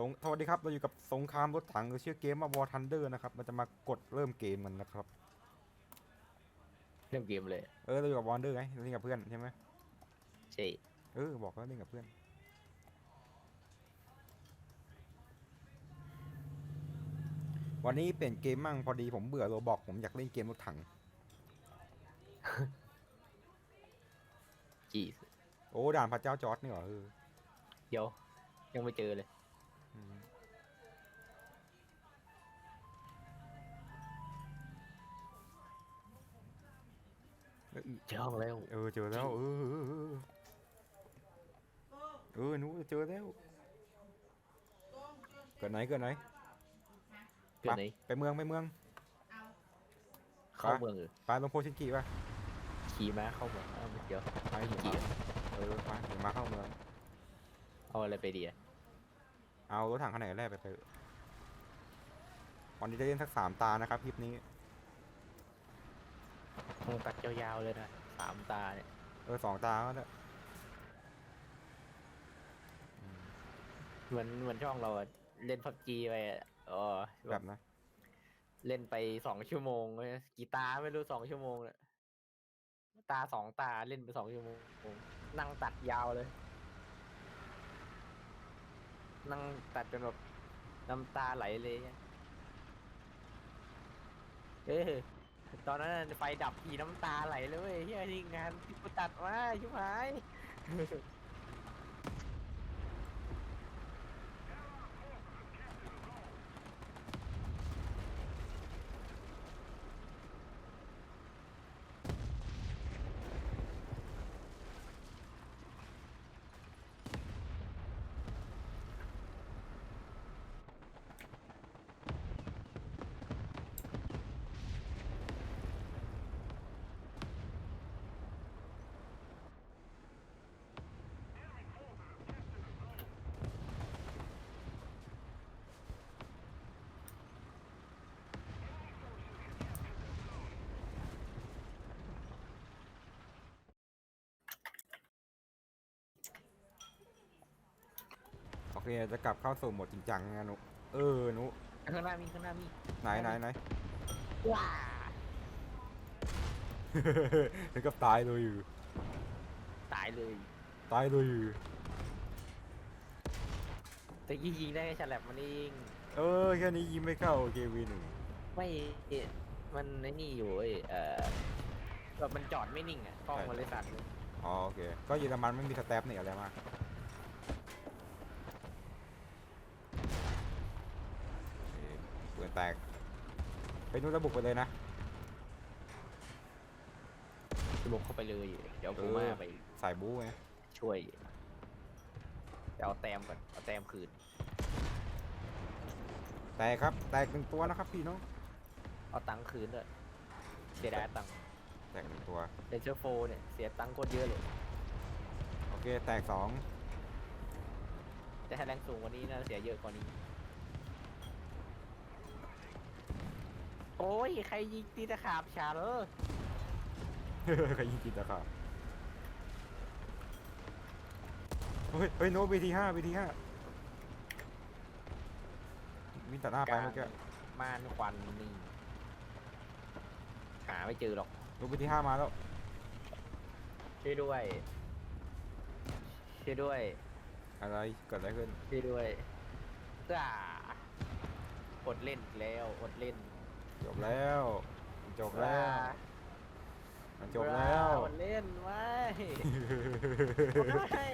สงสวัสดีครับ เราอยู่กับสงครามรถถังหรือชื่อเกมว่าวอร์ทันเดอร์นะครับมันจะมากดเริ่มเกมมันนะครับ เริ่มเกมเลย เออเราอยู่กับวอร์เดอร์ไงเราเล่นกับเพื่อนใช่ไหมใช่เออบอกแล้วเล่นกับเพื่อน วันนี้เปลี่ยนเกมมั่งพอดีผมเบื่อโรบอกผมอยากเล่นเกมรถถังจีสโอ้ด่านพระเจ้าจอร์ดนี่เหรอเออเดี๋ยวยังไม่เจอเลยอืม เออเจอห้องแล้ว เออเจอแล้ว เออเออเออเออหนูเจอแล้วเกิดไหนเกิดไหนเกิดไหน ไปเมืองไปเมืองเข้าเมืองเหรอไปลงโพชินกิป่ะขี่ม้าเข้าเมืองอ้าวเดี๋ยวไปขี่เดี๋ยวกี่มาเออไปเดี๋ยวมาเข้าเมืองเอาอะไรไปดีอะ เอารถถังคันไหนแรกไปไปเถอะวันนี้จะเล่นสักสามตานะครับคลิปนี้คงตัดยาวๆเลยนะสามตาเนี่ยเออสองตาก็ได้อืมเหมือนเหมือนช่องเราอะเล่นพับจีไปอะอ๋อแบบนะเล่นไปสองชั่วโมงเว้ยกี่ตาไม่รู้สองชั่วโมงเนี่ยตาสองตาเล่นไปสองชั่วโมงนั่งตัดยาวเลย นั่งตัดจนแบบน้ำตาไหลเลยอะเอ้ยตอนนั้นไฟดับอีน้ำตาไหลเลยเฮียที่งานที่กูตัดมาชิบหาย เคจะกลับเข้าสู่โหมดจริงจังนะหนุเออหนุข้างหน้ามีข้างหน้ามีไหนไหนไหนว้าถึงกับตายเลยอยู่ตายเลยตายเลยอยู่แต่ยิงยิงได้แค่ฉลับมันเองเออแค่นี้ยิงไม่เข้าโอเควีหนึ่งไม่มันไอ้นี่อยู่เว้ยเออแบบมันจอดไม่นิ่งอะกล้องมันเลยสั่นเลยอ๋อโอเคก็เยอรมันไม่มีสแตปนี่อะไรมากโอเคปืน แตกไปนู่นระบุกไปเลยนะบุกเข้าไปเลย เดี๋ยวกูเออมาไปสายบู๊ไงช่วยเดี๋ยวเอาแต้มก่อนเอาแต้มคืนแตกครับ แตกหนึ่งตัวนะครับพี่น้องเอาตังค์คืนด้วยเสียดายตังค์แตกหนึ่งตัว เลเชอร์โฟเนี่ยเสียตังค์โคตรเยอะเลย โอเค แตกสองแต่ถ้าแรงสูงกว่านี้น่าจะเสียเยอะกว่านี้ โอ้ย ใครยิงตีตะขาบฉาเลยใครยิงกินตะขาบเฮ้ยเฮ้ยโน้ตวีทีห้าวีทีห้ามีตัดหน้าไปเมื่อกี้ม่านควันนี่หาไม่เจอหรอกโน้ตวีทีห้ามาแล้วช่วยด้วยช่วยด้วยอะไรเกิดอะไรขึ้นช่วยด้วยอ่าอดเล่นอีกแล้วอดเล่น จบแล้วจบแล้วมันจบแล้วอดเล่นไม่ไม่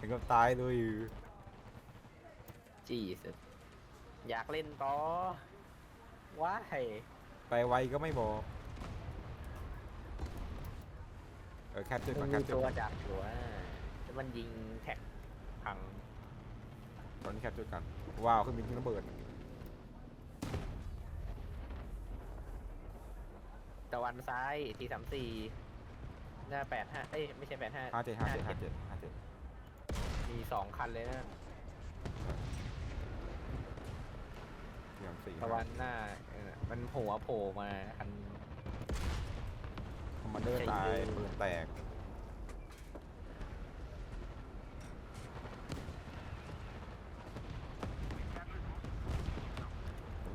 ถึงกับตายเลยจีสอยากเล่นต่อว้ายไปไวก็ไม่บอกเออแคปจุดมัก่อนนแคมีปจุดตัวก่อนจากหัวแล้วมันยิงแท็กพัง ตอนนี้แคปจุดกันว้าวเครื่องบินทิ้งระเบิด ตะวันซ้ายทีสามสี่หน้าแปดห้าเอ้ยไม่ใช่แปดห้าห้าเจ็ดห้าเจ็ดห้าเจ็ดห้าเจ็ดมีสองคันเลยนะเทียมสี่ตะวันหน้าเออมันหัวโผล่มาคัน คอมมานเดอร์ใจตายเย็นปืนแตก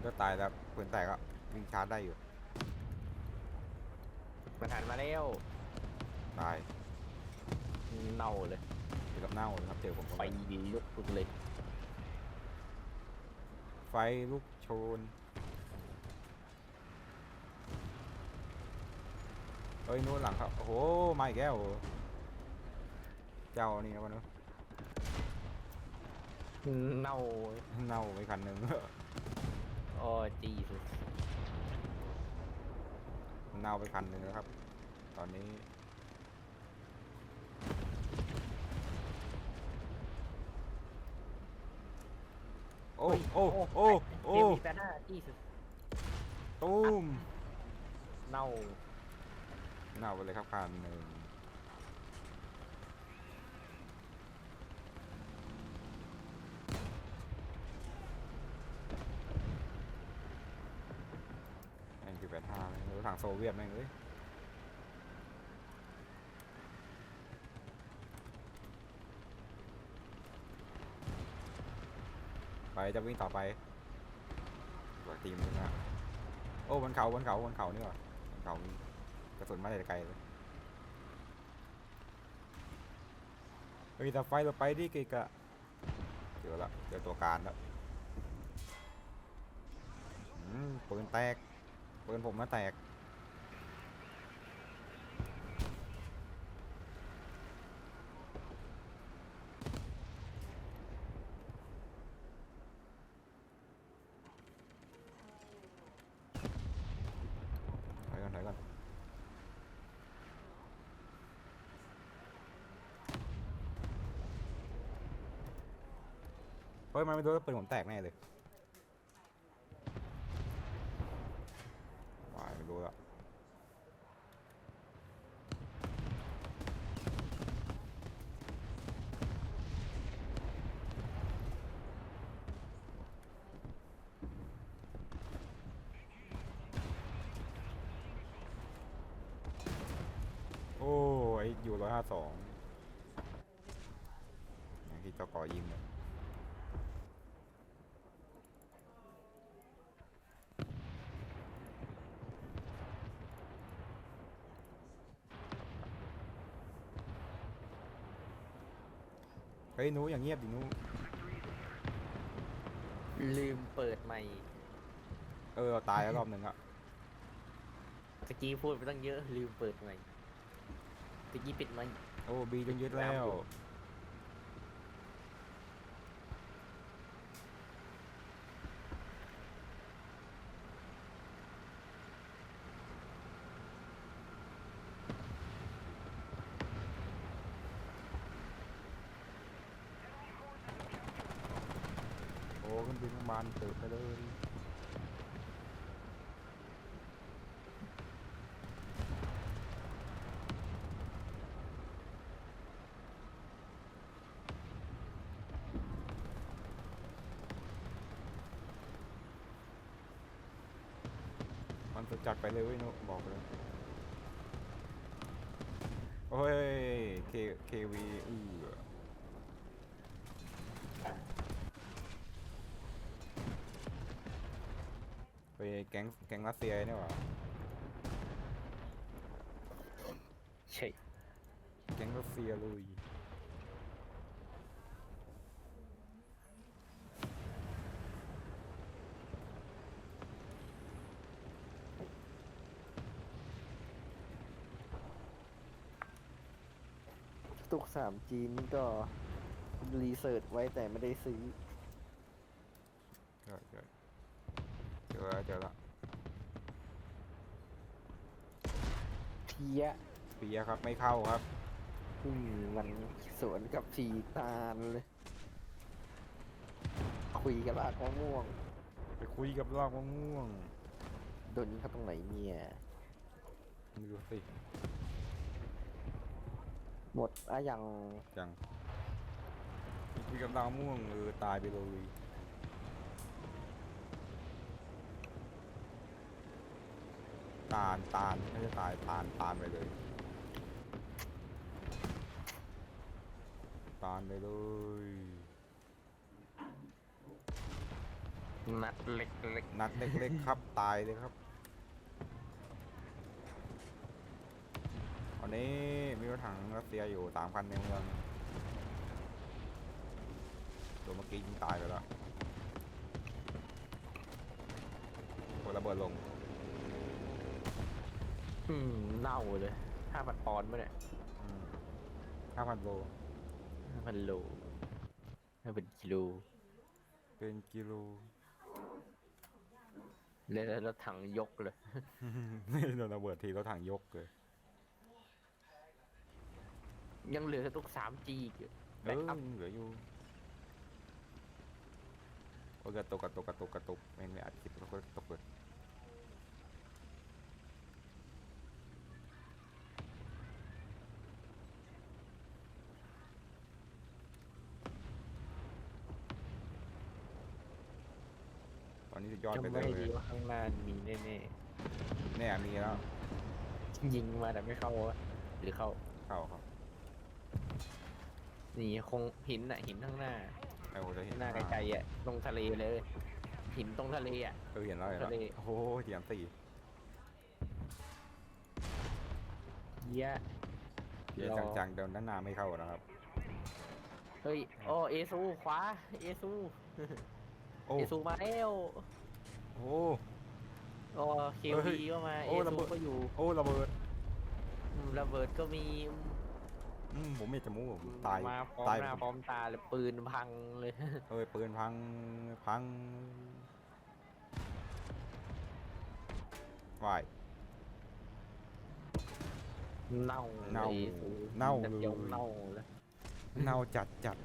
ก็ตายแล้วปืนแตกอะวิ่งชาร์จได้อยู่ มันหันมาแล้วตายเน่าเลยเดี๋ยวกับเน่าเลยครับเจอผมไฟลุกลุกเลยไฟลุกโชนเฮ้ยนู้นหลังครับโอ้โหมาอีกแล้วเจ้านี่นะวะเนอะเน่าเน่าไปคันหนึ่งโอ้จีสุด เน่าไปคันหนึ่งแล้วครับ ตอนนี้โอ้โอ้โอ้โอ้เกมมีแปดหน้าจีสุดตูมเน่าเน่าไปเลยครับคันหนึ่ง แม่แปดห้าหรือถังโซเวียตแม่งเอ้ยไปจะวิ่งต่อไปตัวทีมนึงอะโอ้บนเขาบนเขาบนเขานี่หว่าบนเขามีกระสุนมาแต่ไกลเลยเฮ้ยแต่ไฟเราไปดิเกะกะเจอละเจอตัวการแล้วปืนแตก ปืนผมมาแตก ถอยก่อนถอยก่อนเฮ้ยมันไม่โดนปืนผมแตกแน่เลยวายไม่รู้ละโอ้ยอยู่ร้อยห้าสองอย่างที่เจ้าก่อยิงเลยเฮ้ยหนูอย่างเงียบดิหนูลืมเปิดใหม่เออตายแล้วรอบหนึ่งอะตะกี้พูดไปตั้งเยอะลืมเปิดใหม่ ตะกี้ปิดใหม่โอ้บีจนยึดแล้ว โอ้ขึ้นบินบานตื่นไปเลย มันจะจัดไปเลยเว้ยนุบอกเลย โอ้ยเคเควีอือไปแก๊งแก๊งรัสเซียเนี่ยหว่าใช่ แก๊งรัสเซียเลย ตุกสามจีนนี่ก็รีเสิร์ชไว้แต่ไม่ได้ซื้อ เจอเจอเจอแล้วเจอแล้วเพียเปียครับไม่เข้าครับ อืมมันสวนกับทีตาลเลย คุยกับลากมะม่วงไปคุยกับลากมะม่วงโดนยิงเขาตรงไหนเนี่ย ดูสิ หมดอะยังจังไปคุยกับลากมะม่วงเออตายไปเลยตาลตาลไม่ใช่ตายตาลตาลไปเลย ตาลไปเลยนัดเล็กเล็กนัดเล็กๆครับตายเลยครับ ตอนนี้มีรถถังรัสเซียอยู่สามคันในเมืองตัวเมื่อกี้ยิงตายไปแล้วโอ้ระเบิดลง อืมเน่าเลยห้าพันปอนด์ไหมเนี่ยห้าพันโลห้าพันโลห้าเป็นกิโล เป็นกิโลเล่นแล้วรถถังยกเลยไม่โดนระเบิดทีรถถังยกเลย ยังเหลือกระตุกสามจีอีกอยู่ เอแบ็คออัพเหลืออยู่โอ้ยกระตุกกระตุกกระตุกกระตุกไม่ไม่อัดคลิปแล้วก็กระตุกเลยตอนนี้สุดยอดไปจำเลไม่ยดีว่าข้างหน้ามีแน่เนี่ยมีแล้วๆยิงมาแต่ไม่เข้าวะหรือเข้า เข้าครับ นี่คงหินอะหินข้างหน้าไอ้โหจะเห็นหน้าไกลๆอะตรงทะเลเลย หินตรงทะเลอะ เออเห็นแล้วเห็นแล้วทะเล โอ้โหเถียงสี่เยอะเดี๋ยวรอจังๆเดินด้านหน้าไม่เข้านะครับ เฮ้ยโอ้เอซูขวาเอซูโอ้เอซูมาแล้วโอ้โอ้เคเฮ้วียก็มาเอโอ้ระซูเบิด ก็อยู่โอ้ระเบิดอืมระเบิดก็มีอืม ผมไม่จะมูกผมตายมาพร้อมตายหน้าพร้อมตาเลยปืนพังเลย เอ้ยปืนพังพังวาย เน่าเน่าอซูเน่าแบบยงเลยเน่าเลยเน่าจัดจัด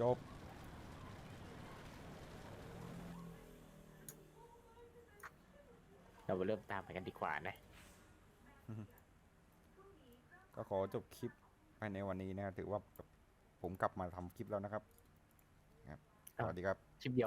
จบ เรามาเริ่มตามไปกันดีกว่านะ ก็ขอจบคลิปไปในวันนี้นะครับถือว่าแบบผมกลับมาทำคลิปแล้วนะครับครับสวัสดีครับชิปเดียว